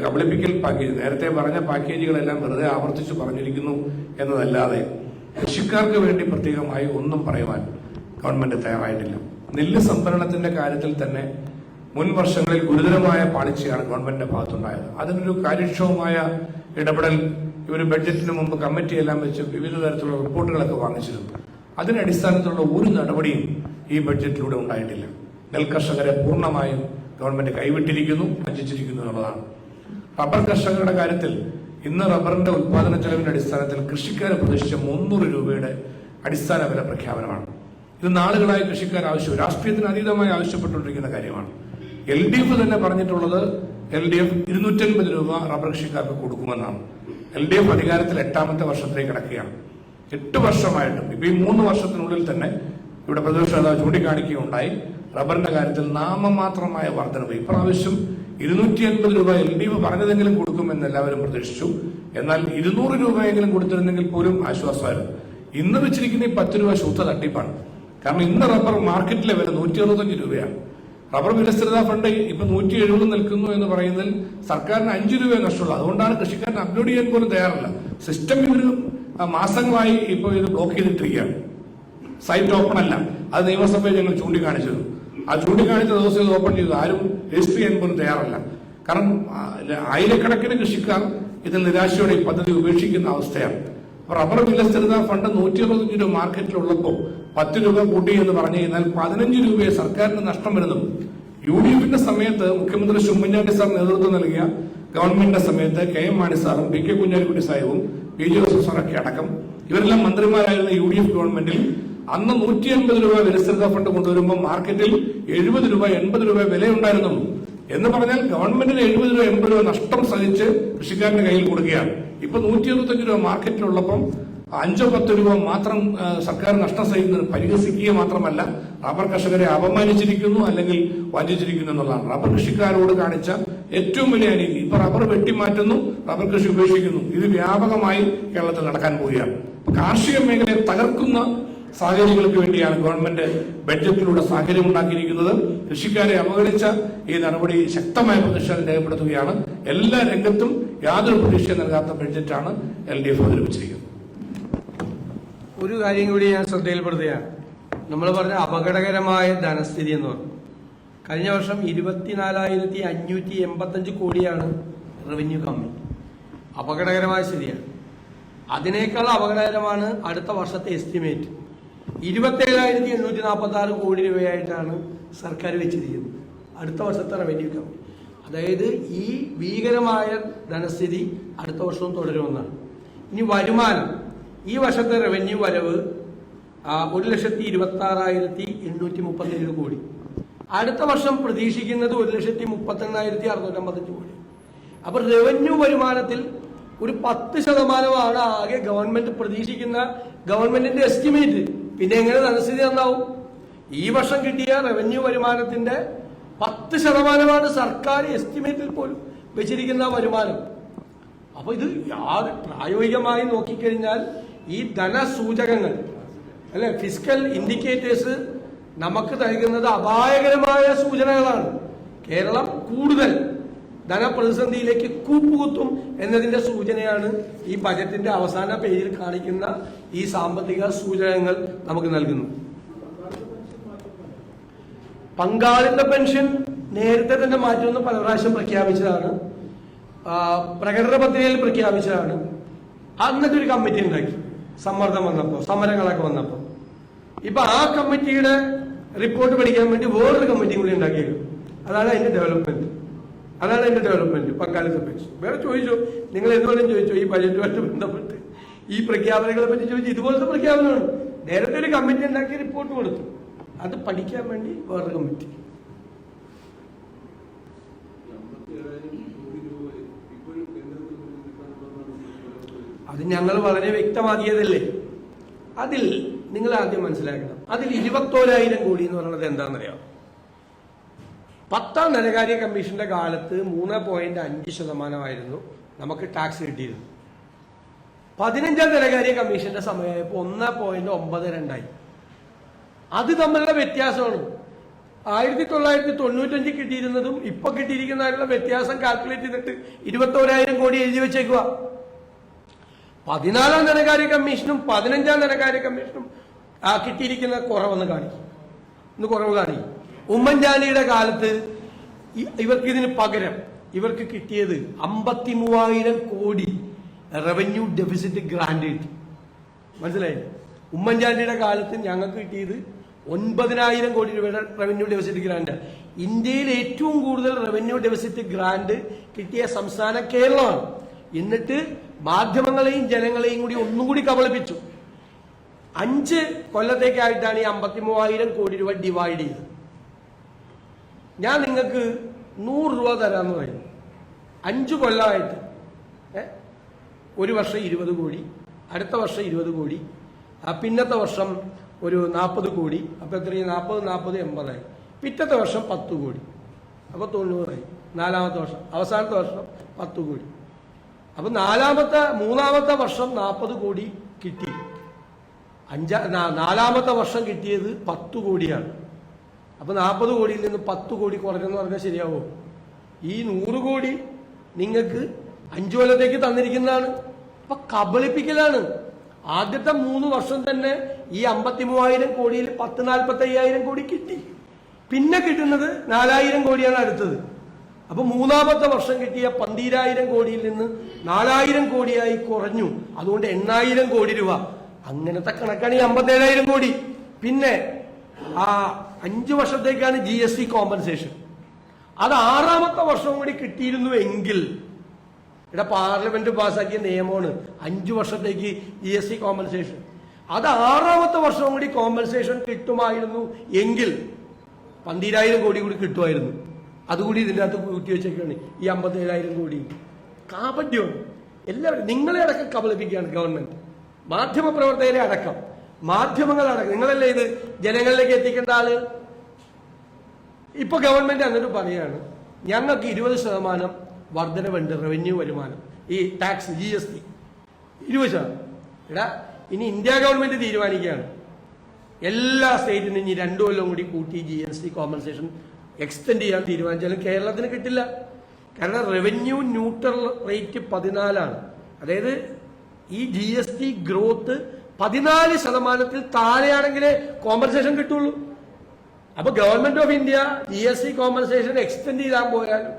കബളിപ്പിക്കൽ പാക്കേജ് നേരത്തെ പറഞ്ഞ പാക്കേജുകളെല്ലാം വെറുതെ ആവർത്തിച്ച് പറഞ്ഞിരിക്കുന്നു എന്നതല്ലാതെ കൃഷിക്കാർക്ക് വേണ്ടി പ്രത്യേകമായി ഒന്നും പറയുവാൻ ഗവൺമെന്റ് തയ്യാറായിട്ടില്ല. നെല്ല് സംഭരണത്തിന്റെ കാര്യത്തിൽ തന്നെ മുൻ വർഷങ്ങളിൽ ഗുരുതരമായ പാളിച്ചയാണ് ഗവൺമെന്റിന്റെ ഭാഗത്തുണ്ടായത്. അതിനൊരു കാര്യക്ഷമമായ ഇടപെടൽ ഇവർ ബഡ്ജറ്റിന് മുമ്പ് കമ്മിറ്റിയെല്ലാം വെച്ച് വിവിധ തരത്തിലുള്ള റിപ്പോർട്ടുകളൊക്കെ വാങ്ങിച്ചിരുന്നു. അതിനടിസ്ഥാനത്തിലുള്ള ഒരു നടപടിയും ഈ ബഡ്ജറ്റിലൂടെ ഉണ്ടായിട്ടില്ല. നെൽകർഷകരെ പൂർണമായും ഗവൺമെന്റ് കൈവിട്ടിരിക്കുന്നു വഞ്ചിച്ചിരിക്കുന്നു എന്നുള്ളതാണ്. റബ്ബർ കർഷകരുടെ കാര്യത്തിൽ ഇന്ന് റബ്ബറിന്റെ ഉത്പാദന ചെലവിന്റെ അടിസ്ഥാനത്തിൽ കൃഷിക്കാരെ പ്രതീക്ഷിച്ച മുന്നൂറ് രൂപയുടെ അടിസ്ഥാന വില പ്രഖ്യാപനമാണ്. ഇത് നാളുകളായി കൃഷിക്കാർ ആവശ്യം രാഷ്ട്രീയത്തിന് അതീതമായി ആവശ്യപ്പെട്ടുകൊണ്ടിരിക്കുന്ന കാര്യമാണ്. എൽ ഡി എഫ് തന്നെ പറഞ്ഞിട്ടുള്ളത് എൽ ഡി എഫ് ഇരുന്നൂറ്റൻപത് രൂപ റബ്ബർ കൃഷിക്കാർക്ക് കൊടുക്കുമെന്നാണ്. എൽ ഡി എഫ് അധികാരത്തിൽ എട്ടാമത്തെ വർഷത്തിലേക്ക് കിടക്കുകയാണ്. എട്ട് വർഷമായിട്ടും ഇപ്പൊ ഈ മൂന്ന് വർഷത്തിനുള്ളിൽ തന്നെ ഇവിടെ പ്രതിപക്ഷ നേതാവ് ചൂണ്ടിക്കാണിക്കുകയുണ്ടായി. റബ്ബറിന്റെ കാര്യത്തിൽ നാമമാത്രമായ വർധനവ്. ഇപ്രാവശ്യം ഇരുന്നൂറ്റി അൻപത് രൂപ എൽ ഡി എഫ് പറഞ്ഞതെങ്കിലും കൊടുക്കുമെന്ന് എല്ലാവരും പ്രതീക്ഷിച്ചു. എന്നാൽ ഇരുന്നൂറ് രൂപയെങ്കിലും കൊടുത്തിരുന്നെങ്കിൽ പോലും ആശ്വാസമായിരുന്നു. ഇന്ന് വെച്ചിരിക്കുന്ന ഈ പത്ത് രൂപ ശുദ്ധ തട്ടിപ്പാണ്. കാരണം ഇന്ന് റബ്ബർ മാർക്കറ്റിലെ വില നൂറ്റി അറുപത്തഞ്ച് രൂപയാണ്. റബ്ബർ വിലസ്ഥിരതാ ഫണ്ട് ഇപ്പൊ നൂറ്റി എഴുപത് നിൽക്കുന്നു എന്ന് പറയുന്നതിൽ സർക്കാരിന് അഞ്ചു രൂപ നഷ്ടമുള്ളൂ. അതുകൊണ്ടാണ് കൃഷിക്കാരൻ അപ്ലോഡ് ചെയ്യാൻ പോലും തയ്യാറല്ല. സിസ്റ്റം ഇവർ മാസങ്ങളായി ഇപ്പോൾ ഇത് ബ്ലോക്ക് ചെയ്തിട്ടിരിക്കുകയാണ്. സൈറ്റ് ഓപ്പൺ അല്ല. അത് നിയമസഭയിൽ ഞങ്ങൾ ചൂണ്ടിക്കാണിച്ചിരുന്നു ആ ചൂണ്ടിക്കാണിച്ച ദിവസം ഇത് ഓപ്പൺ ചെയ്തു. ആരും രജിസ്റ്റർ ചെയ്യാൻ പോലും തയ്യാറല്ല. കാരണം ആയിരക്കണക്കിന് കൃഷിക്കാർ ഇതിൽ നിരാശയോടെ ഈ പദ്ധതി ഉപേക്ഷിക്കുന്ന അവസ്ഥയാണ്. റബ്ബർ വിലസ്ഥിരത ഫണ്ട് നൂറ്റി അറുപത്തഞ്ച് രൂപ മാർക്കറ്റിലുള്ളപ്പോൾ പത്ത് രൂപ കൂട്ടി എന്ന് പറഞ്ഞു കഴിഞ്ഞാൽ പതിനഞ്ച് രൂപയെ സർക്കാരിന് നഷ്ടം വരുന്നു. യു ഡി എഫിന്റെ സമയത്ത് മുഖ്യമന്ത്രി ഉമ്മൻചാണ്ടി സാർ നേതൃത്വം നൽകിയ ഗവൺമെന്റിന്റെ സമയത്ത് കെ എം മാണി സാറും പി കെ കുഞ്ഞാലിക്കുട്ടി സാഹിബും പി ജെ ജോസഫ് സാറൊക്കെ അടക്കം ഇവരെല്ലാം മന്ത്രിമാരായിരുന്ന യു ഡി എഫ് ഗവൺമെന്റിൽ അന്ന് നൂറ്റി അമ്പത് രൂപ വിലസ്ഥിരത ഫണ്ട് കൊണ്ടുവരുമ്പോൾ മാർക്കറ്റിൽ എഴുപത് രൂപ എൺപത് രൂപ വിലയുണ്ടായിരുന്നു. എന്ന് പറഞ്ഞാൽ ഗവൺമെന്റിന് എഴുപത് രൂപ എൺപത് രൂപ നഷ്ടം സഹിച്ച് കൃഷിക്കാരന്റെ കയ്യിൽ കൊടുക്കുകയാണ്. ഇപ്പൊ നൂറ്റി അറുപത്തഞ്ച് രൂപ മാർക്കറ്റിലുള്ളപ്പം അഞ്ചോ പത്തോ രൂപ മാത്രം സർക്കാർ നഷ്ടം സഹിക്കുന്നത് പരിഹസിക്കുക മാത്രമല്ല റബ്ബർ കർഷകരെ അപമാനിച്ചിരിക്കുന്നു അല്ലെങ്കിൽ വഞ്ചിച്ചിരിക്കുന്നു എന്നുള്ളതാണ്. റബ്ബർ കൃഷിക്കാരോട് കാണിച്ച ഏറ്റവും വലിയ അനീതി. ഇപ്പൊ റബ്ബർ വെട്ടിമാറ്റുന്നു റബ്ബർ കൃഷി ഉപേക്ഷിക്കുന്നു. ഇത് വ്യാപകമായി കേരളത്തിൽ നടക്കാൻ പോവുകയാണ്. കാർഷിക മേഖലയെ തകർക്കുന്ന സാഹചര്യങ്ങൾക്ക് വേണ്ടിയാണ് ഗവൺമെന്റ് ബഡ്ജറ്റിലൂടെ സാഹചര്യം ഉണ്ടാക്കിയിരിക്കുന്നത്. കൃഷിക്കാരെ അവഗണിച്ച ഈ നടപടി ശക്തമായ പ്രതിഷേധം രേഖപ്പെടുത്തുകയാണ്. എല്ലാ രംഗത്തും യാതൊരു പ്രതീക്ഷയും നൽകാത്ത ബഡ്ജറ്റാണ് എൽ ഡി എഫ് അവതരിപ്പിച്ചിരിക്കുന്നത്. ഒരു കാര്യം കൂടി ഞാൻ ശ്രദ്ധയിൽപ്പെടുത്തുകയാണ്. നമ്മൾ പറഞ്ഞ അപകടകരമായ ധനസ്ഥിതി എന്ന് പറഞ്ഞു. കഴിഞ്ഞ വർഷം ഇരുപത്തിനാലായിരത്തി അഞ്ഞൂറ്റി എൺപത്തഞ്ച് കോടിയാണ് റവന്യൂ കമ്മി. അപകടകരമായ സ്ഥിതിയാണ്. അതിനേക്കാൾ അപകടകരമാണ് അടുത്ത വർഷത്തെ എസ്റ്റിമേറ്റ്. ഇരുപത്തേഴായിരത്തി എണ്ണൂറ്റി നാൽപ്പത്തി ആറ് കോടി രൂപയായിട്ടാണ് സർക്കാർ വെച്ചിരിക്കുന്നത്. അടുത്ത വർഷത്തെ റവന്യൂ കമ്മി അതായത് ഈ ഭീകരമായ ധനസ്ഥിതി അടുത്ത വർഷവും തുടരുമെന്നാണ്. ഇനി വരുമാനം. ഈ വർഷത്തെ റവന്യൂ വരവ് ഒരു ലക്ഷത്തി ഇരുപത്തി ആറായിരത്തി എണ്ണൂറ്റി മുപ്പത്തി ഏഴ് കോടി. അടുത്ത വർഷം പ്രതീക്ഷിക്കുന്നത് ഒരു ലക്ഷത്തി മുപ്പത്തി എണ്ണായിരത്തി അറുന്നൂറ്റി അമ്പത്തഞ്ച് കോടി. അപ്പോൾ റവന്യൂ വരുമാനത്തിൽ ഒരു പത്ത് ശതമാനമാണ് ആകെ ഗവൺമെന്റ് പ്രതീക്ഷിക്കുന്ന ഗവൺമെന്റിന്റെ എസ്റ്റിമേറ്റ് പിന്നെ എങ്ങനെ ധനസ്ഥിതി നന്നാവും? ഈ വർഷം കിട്ടിയ റവന്യൂ വരുമാനത്തിന്റെ പത്ത് ശതമാനമാണ് സർക്കാർ എസ്റ്റിമേറ്റിൽ പോലും വെച്ചിരിക്കുന്ന വരുമാനം. അപ്പൊ ഇത് യാതൊരു പ്രായോഗികമായി നോക്കിക്കഴിഞ്ഞാൽ ഈ ധനസൂചകങ്ങൾ അല്ലെ ഫിസിക്കൽ ഇൻഡിക്കേറ്റേഴ്സ് നമുക്ക് നൽകുന്നത് അപായകരമായ സൂചനകളാണ്. കേരളം കൂടുതൽ ധനപ്രതിസന്ധിയിലേക്ക് കൂപ്പുകുത്തും എന്നതിന്റെ സൂചനയാണ് ഈ ബജറ്റിന്റെ അവസാന പേജിൽ കാണിക്കുന്ന ഈ സാമ്പത്തിക സൂചനകൾ നമുക്ക് നൽകുന്നു. പങ്കാളിത്ത പെൻഷൻ നേരത്തെ തന്നെ മാറ്റുമെന്ന് പല പ്രാവശ്യം പ്രഖ്യാപിച്ചതാണ്. പ്രകടന പത്രികയിൽ പ്രഖ്യാപിച്ചതാണ്. അന്നത്തെ ഒരു കമ്മിറ്റി ഉണ്ടാക്കി. സമ്മർദ്ദം വന്നപ്പോൾ സമരങ്ങളൊക്കെ വന്നപ്പോൾ. ഇപ്പൊ ആ കമ്മിറ്റിയുടെ റിപ്പോർട്ട് പഠിക്കാൻ വേണ്ടി വേറൊരു കമ്മിറ്റി കൂടി ഉണ്ടാക്കിയത് അതാണ് അതിന്റെ ഡെവലപ്മെന്റ് അതാണ് അതിന്റെ ഡെവലപ്മെന്റ് പക്കാലം പെൻഷൻ വേറെ ചോദിച്ചു? നിങ്ങൾ എന്തുകൊണ്ടും ചോദിച്ചു? ഈ ബജറ്റുമായിട്ട് ബന്ധപ്പെട്ട്. ഈ പ്രഖ്യാപനങ്ങളെ പറ്റി ചോദിച്ചു ഇതുപോലത്തെ പ്രഖ്യാപനമാണ്. നേരത്തെ ഒരു കമ്മിറ്റി ഉണ്ടാക്കി റിപ്പോർട്ട് കൊടുത്തു. അത് പഠിക്കാൻ വേണ്ടി വേറൊരു കമ്മിറ്റി അത് ഞങ്ങൾ വളരെ വ്യക്തമാക്കിയതല്ലേ? അതിൽ നിങ്ങൾ ആദ്യം മനസ്സിലാക്കണം. അതിൽ ഇരുപത്തോരായിരം കോടി എന്ന് പറയുന്നത് എന്താണെന്നറിയാം പത്താം ധനകാര്യ കമ്മീഷന്റെ കാലത്ത് മൂന്ന് പോയിന്റ് അഞ്ച് ശതമാനമായിരുന്നു നമുക്ക് ടാക്സ് കിട്ടിയിരുന്നു പതിനഞ്ചാം ധനകാര്യ കമ്മീഷന്റെ സമയമായപ്പോൾ ഒന്ന് പോയിന്റ് ഒമ്പത് രണ്ടായി. അത് തമ്മിലുള്ള വ്യത്യാസമാണ്. ആയിരത്തി തൊള്ളായിരത്തി തൊണ്ണൂറ്റഞ്ച് കിട്ടിയിരുന്നതും ഇപ്പൊ കിട്ടിയിരിക്കുന്നതിനുള്ള വ്യത്യാസം കാൽക്കുലേറ്റ് ചെയ്തിട്ട് ഇരുപത്തോരായിരം കോടി എഴുതി വെച്ചേക്കുക പതിനാലാം ധനകാര്യ കമ്മീഷനും പതിനഞ്ചാം ധനകാര്യ കമ്മീഷനും ആ കിട്ടിയിരിക്കുന്ന കുറവെന്ന് കാണിക്കും. ഇന്ന് കുറവ് കാണിക്കും. ഉമ്മൻചാണ്ടിയുടെ കാലത്ത് ഇവർക്കിതിന് പകരം ഇവർക്ക് കിട്ടിയത് അമ്പത്തി മൂവായിരം കോടി റവന്യൂ ഡെഫിസിറ്റ് ഗ്രാന്റ് കിട്ടി. മനസ്സിലായി? ഉമ്മൻചാണ്ടിയുടെ കാലത്ത് ഞങ്ങൾക്ക് കിട്ടിയത് ഒൻപതിനായിരം കോടി രൂപയുടെ റവന്യൂ ഡെഫിസിറ്റ് ഗ്രാന്റ് ഇന്ത്യയിൽ ഏറ്റവും കൂടുതൽ റവന്യൂ ഡെഫിസിറ്റ് ഗ്രാൻഡ് കിട്ടിയ സംസ്ഥാനം കേരളമാണ്. എന്നിട്ട് മാധ്യമങ്ങളെയും ജനങ്ങളെയും കൂടി ഒന്നും കൂടി കബളിപ്പിച്ചു. അഞ്ച് കൊല്ലത്തേക്കായിട്ടാണ് ഈ അമ്പത്തി മൂവായിരം കോടി രൂപ ഡിവൈഡ് ചെയ്തത്. ഞാൻ നിങ്ങൾക്ക് നൂറ് രൂപ തരാമെന്ന് പറയുന്നു അഞ്ചു കൊല്ലമായിട്ട്? ഒരു വർഷം ഇരുപത് കോടി അടുത്ത വർഷം ഇരുപത് കോടി പിന്നത്തെ വർഷം ഒരു നാൽപ്പത് കോടി അപ്പോൾ എത്രയും നാൽപ്പത് നാൽപ്പത് എൺപതായി. പിറ്റത്തെ വർഷം പത്ത് കോടി. അപ്പോൾ തൊണ്ണൂറായി. നാലാമത്തെ വർഷം അവസാനത്തെ വർഷം പത്ത് കോടി. അപ്പം നാലാമത്തെ മൂന്നാമത്തെ വർഷം നാൽപ്പത് കോടി കിട്ടി. അഞ്ചാ നാലാമത്തെ വർഷം കിട്ടിയത് പത്ത് കോടിയാണ്. അപ്പൊ നാൽപ്പത് കോടിയിൽ നിന്ന് പത്ത് കോടി കുറഞ്ഞെന്ന് പറഞ്ഞാൽ ശരിയാവോ? ഈ നൂറ് കോടി നിങ്ങൾക്ക് അഞ്ചു കൊല്ലത്തേക്ക് തന്നിരിക്കുന്നതാണ്. അപ്പൊ കബളിപ്പിക്കലാണ്. ആദ്യത്തെ മൂന്ന് വർഷം തന്നെ ഈ അമ്പത്തി മൂവായിരം കോടിയിൽ പത്ത് നാൽപ്പത്തി അയ്യായിരം കോടി കിട്ടി. പിന്നെ കിട്ടുന്നത് നാലായിരം കോടിയാണ് അടുത്തത്. അപ്പൊ മൂന്നാമത്തെ വർഷം കിട്ടിയ പന്തീരായിരം കോടിയിൽ നിന്ന് നാലായിരം കോടിയായി കുറഞ്ഞു. അതുകൊണ്ട് എണ്ണായിരം കോടി രൂപ. അങ്ങനത്തെ കണക്കാണ് ഈ അമ്പത്തേഴായിരം കോടി. പിന്നെ ആ അഞ്ചു വർഷത്തേക്കാണ് ജി എസ് ടി കോമ്പൻസേഷൻ അത് ആറാമത്തെ വർഷം കൂടി കിട്ടിയിരുന്നു എങ്കിൽ ഇവിടെ പാർലമെന്റ് പാസ്സാക്കിയ നിയമമാണ് അഞ്ചു വർഷത്തേക്ക് ജി എസ് ടി കോമ്പൻസേഷൻ അത് ആറാമത്തെ വർഷം കൂടി കോമ്പൻസേഷൻ കിട്ടുമായിരുന്നു എങ്കിൽ പന്തിരായിരം കോടി കൂടി കിട്ടുമായിരുന്നു. അതുകൂടി ഇതിന്റെ അകത്ത് കൂട്ടി വെച്ചേക്കാണ് ഈ അമ്പത്തേഴായിരം കോടി. കാപട്യമാണ് എല്ലാവരും നിങ്ങളെ അടക്കം കബളിപ്പിക്കുകയാണ് ഗവൺമെന്റ് മാധ്യമപ്രവർത്തകരെ അടക്കം. മാധ്യമങ്ങളടക്കം നിങ്ങളല്ലേ ഇത് ജനങ്ങളിലേക്ക് എത്തിക്കേണ്ട ആളുകൾ ഇപ്പൊ ഗവൺമെന്റ് അങ്ങനെ പറയാണ് ഞങ്ങൾക്ക് ഇരുപത് ശതമാനം വർധനവുണ്ട് റവന്യൂ വരുമാനം. ഈ ടാക്സ് ജി എസ് ടി ഇരുപത് ശതമാനം. എടാ ഇനി ഇന്ത്യ ഗവൺമെന്റ് തീരുമാനിക്കുകയാണ്. എല്ലാ സ്റ്റേറ്റിനും ഇനി രണ്ടു കൊല്ലം കൂടി കൂട്ടി G S T compensation extend ചെയ്യാൻ തീരുമാനിച്ചാലും കേരളത്തിന് കിട്ടില്ല. കാരണം റവന്യൂ ന്യൂട്രൽ റേറ്റ് പതിനാലാണ്. അതായത് ഈ ജി എസ് ടി ഗ്രോത്ത് പതിനാല് ശതമാനത്തിൽ താഴെയാണെങ്കിൽ കോമ്പൻസേഷൻ കിട്ടുള്ളൂ. അപ്പൊ government of India G S T compensation extend ചെയ്താൽ പോയാലും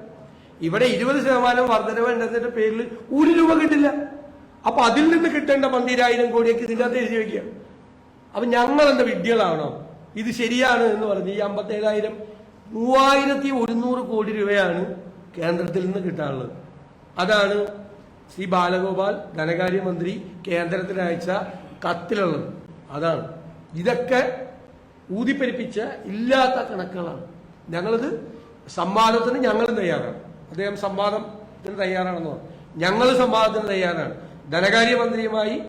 ഇവിടെ ഇരുപത് ശതമാനം വർധനവ് ഉണ്ടെന്നതിന്റെ പേരിൽ ഒരു രൂപ കിട്ടില്ല. അപ്പൊ അതിൽ നിന്ന് കിട്ടേണ്ട പന്തിരായിരം കോടിയൊക്കെ ഇതിന്റെ അകത്ത് എഴുതി വയ്ക്കുക അപ്പൊ ഞങ്ങൾ എന്താ വിഡ്ഢികളാണോ? ഇത് ശരിയാണ് എന്ന് പറഞ്ഞ് ഈ അമ്പത്തേഴായിരം മൂവായിരത്തി ഒരുന്നൂറ് കോടി രൂപയാണ് കേന്ദ്രത്തിൽ നിന്ന് കിട്ടാനുള്ളത്. അതാണ് ശ്രീ ബാലഗോപാൽ ധനകാര്യമന്ത്രി കേന്ദ്രത്തിന് അയച്ച കത്തിലുള്ളത്. അതാണ്. ഇതൊക്കെ ഊതിപ്പെരിപ്പിച്ച ഇല്ലാത്ത കണക്കുകളാണ്. ഞങ്ങളിത് സംവാദത്തിന് ഞങ്ങളും തയ്യാറാണ്. അദ്ദേഹം സംവാദത്തിന് തയ്യാറാണെന്ന് പറഞ്ഞു. ഞങ്ങൾ സംവാദത്തിന് തയ്യാറാണ്. ധനകാര്യമന്ത്രിയുമായി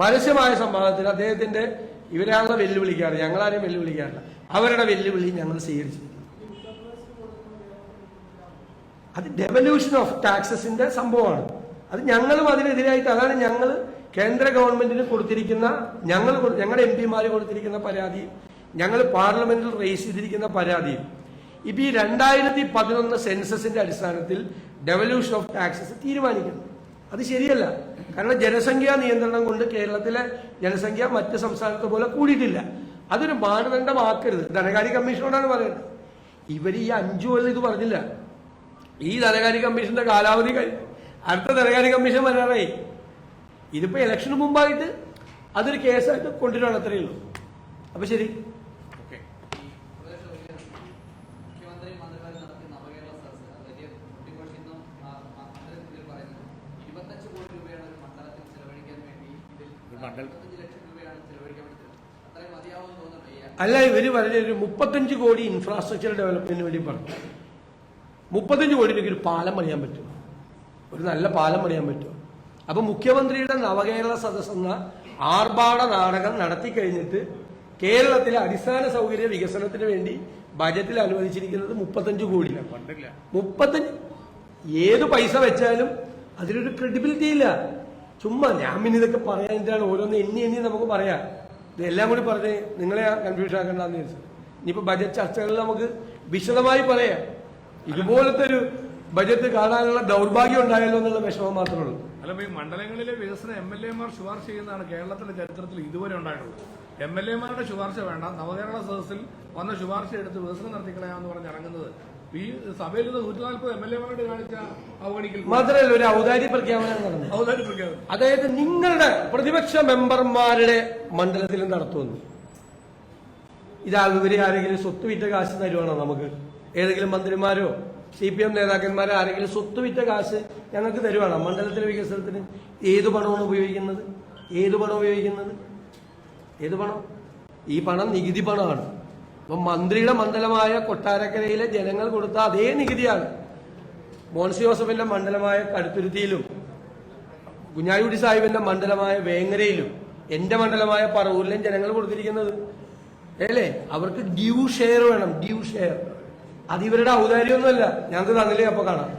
പരസ്യമായ സംവാദത്തിൽ അദ്ദേഹത്തിന്റെ ഇവരാണല്ലോ വെല്ലുവിളിക്കാറ്. ഞങ്ങളാരെയും വെല്ലുവിളിക്കാറില്ല. അവരുടെ വെല്ലുവിളി ഞങ്ങൾ സ്വീകരിച്ചിരിക്കുന്നു അത് ഡെവല്യൂഷൻ ഓഫ് ടാക്സസിന്റെ സംഭവമാണ്. അത് ഞങ്ങളും അതിനെതിരായിട്ട് അതാണ് ഞങ്ങൾ കേന്ദ്ര ഗവൺമെന്റിന് കൊടുത്തിരിക്കുന്ന ഞങ്ങൾ ഞങ്ങളുടെ എം പിമാർ കൊടുത്തിരിക്കുന്ന പരാതിയും ഞങ്ങൾ പാർലമെന്റിൽ റേസ് ചെയ്തിരിക്കുന്ന പരാതി. ഇപ്പൊ ഈ രണ്ടായിരത്തി പതിനൊന്ന് സെൻസസിന്റെ അടിസ്ഥാനത്തിൽ ഡെവല്യൂഷൻ ഓഫ് ടാക്സസ് തീരുമാനിക്കുന്നു. അത് ശരിയല്ല. കാരണം ജനസംഖ്യാ നിയന്ത്രണം കൊണ്ട് കേരളത്തിലെ ജനസംഖ്യ മറ്റ് സംസ്ഥാനത്തെ പോലെ കൂടിയിട്ടില്ല. അതൊരു മാനദണ്ഡമാക്കരുത്. ധനകാര്യ കമ്മീഷനോടാണ് പറയുന്നത് ഇവർ ഈ അഞ്ചു കൊല്ലം ഇത് പറഞ്ഞില്ല. ഈ ധനകാര്യ കമ്മീഷന്റെ കാലാവധി കഴിഞ്ഞു അടുത്ത ധനകാര്യ കമ്മീഷൻ വരാറായി. ഇതിപ്പോ ഇലക്ഷന് മുമ്പായിട്ട് അതൊരു കേസായിട്ട് കൊണ്ടുവരണം അത്രയേ ഉള്ളൂ. അപ്പൊ ശരി. ഓക്കെ മുഖ്യമന്ത്രി മന്ത്രിമാർ നടത്തിയ നവകേരള സദസ്സ് വലിയ കുട്ടികൾക്കിന്നും മണ്ഡലത്തിൽ പറയുന്നത് ഇരുപത്തഞ്ച് കോടി രൂപയാണ് ഒരു മണ്ഡലത്തിൽ ചെലവഴിക്കാൻ വേണ്ടി ഇതിൽ ഒരു മണ്ഡലം- ഇരുപത്തഞ്ച് ലക്ഷം രൂപയാണ് ചെലവഴിക്കാൻ വേണ്ടി അത്രയും മതിയാവും തോന്നുന്നുണ്ട്? ഈ അല്ല ഇവർ പറഞ്ഞ ഒരു മുപ്പത്തഞ്ച് കോടി ഇൻഫ്രാസ്ട്രക്ചർ ഡെവലപ്മെന്റിന് വേണ്ടി പറഞ്ഞു. മുപ്പത്തഞ്ച് കോടി രൂപയ്ക്ക് ഒരു പാലം പണിയാൻ പറ്റും ഒരു നല്ല പാലം പണിയാൻ പറ്റും അപ്പൊ മുഖ്യമന്ത്രിയുടെ നവകേരള സദസ് എന്ന ആർഭാട നാടകം നടത്തി കഴിഞ്ഞിട്ട് കേരളത്തിലെ അടിസ്ഥാന സൗകര്യ വികസനത്തിന് വേണ്ടി ബജറ്റിൽ അനുവദിച്ചിരിക്കുന്നത് മുപ്പത്തഞ്ച് കോടി. മുപ്പത്തഞ്ച് ഏത് പൈസ വെച്ചാലും അതിലൊരു ക്രെഡിബിലിറ്റി ഇല്ല. ചുമ്മാ ഞാൻ പിന്നെ ഇതൊക്കെ പറയാൻ പറയാനിട്ടാണ് ഓരോന്ന് എണ്ണി എണ്ണി നമുക്ക് പറയാം. ഇതെല്ലാം കൂടി പറഞ്ഞ് നിങ്ങളെ കൺഫ്യൂഷൻ ആക്കണ്ടെന്ന് വിചാരിച്ചു. ഇനിയിപ്പോ ബജറ്റ് ചർച്ചകളിൽ നമുക്ക് വിശദമായി പറയാം. ഇതുപോലത്തെ ഒരു ബജറ്റ് കാണാനുള്ള ദൗർഭാഗ്യം ഉണ്ടായല്ലോ എന്നുള്ള വിഷമം മാത്രമേ ഉള്ളൂ. അല്ല ഈ മണ്ഡലങ്ങളിലെ വികസനം എം എൽ എമാർ ശുപാർശ ചെയ്യുന്നതാണ് കേരളത്തിന്റെ ചരിത്രത്തിൽ ഇതുവരെ ഉണ്ടായിട്ടുള്ളത്. എം എൽ എമാരുടെ ശുപാർശ വേണ്ട നവകേരള സദസ്സിൽ വന്ന ശുപാർശ എടുത്ത് വികസനം നടത്തിക്കളയാന്ന് പറഞ്ഞ് ഇറങ്ങുന്നത്. ഈ സഭയിൽ നിന്ന് നൂറ്റി നാൽപ്പത് എം എൽ എമാരോട് കാണിച്ച അവഗണിക്കൽ മാത്രമല്ല ഒരു ഔദാര്യ പ്രഖ്യാപനം നടന്നു. ഔദാര്യ പ്രഖ്യാപനം. അതായത് നിങ്ങളുടെ പ്രതിപക്ഷ മെമ്പർമാരുടെ മണ്ഡലത്തിൽ നടത്തുമെന്ന് ഇതാ ഇവരെ ആരെങ്കിലും സ്വത്ത് വിറ്റ കാശ് തരുവാണോ നമുക്ക്? ഏതെങ്കിലും മന്ത്രിമാരോ? സി പി എം നേതാക്കന്മാരെ ആരെങ്കിലും സ്വത്ത് വിറ്റ കാശ് ഞങ്ങൾക്ക് തരുവാണ്. മണ്ഡലത്തിലെ വികസനത്തിന് ഏത് പണമാണ് ഉപയോഗിക്കുന്നത്? ഏത് പണം ഉപയോഗിക്കുന്നത്? ഏത് പണം? ഈ പണം നികുതി പണമാണ്. അപ്പൊ മന്ത്രിയുടെ മണ്ഡലമായ കൊട്ടാരക്കരയിലെ ജനങ്ങൾ കൊടുത്ത അതേ നികുതിയാണ്. മോൻസി ജോസഫിന്റെ മണ്ഡലമായ കടുത്തുരുത്തിയിലും കുഞ്ഞാലിക്കുട്ടി സാഹിബിന്റെ മണ്ഡലമായ വേങ്ങരയിലും എന്റെ മണ്ഡലമായ പറവൂരിലും ജനങ്ങൾ കൊടുത്തിരിക്കുന്നത്. അല്ലേ? അവർക്ക് ഡ്യൂ ഷെയർ വേണം ഡ്യൂ ഷെയർ. അത് ഇവരുടെ ഔദാര്യമൊന്നുമല്ല. ഞങ്ങൾക്ക് തന്നില്ലേ അപ്പൊ കാണാം.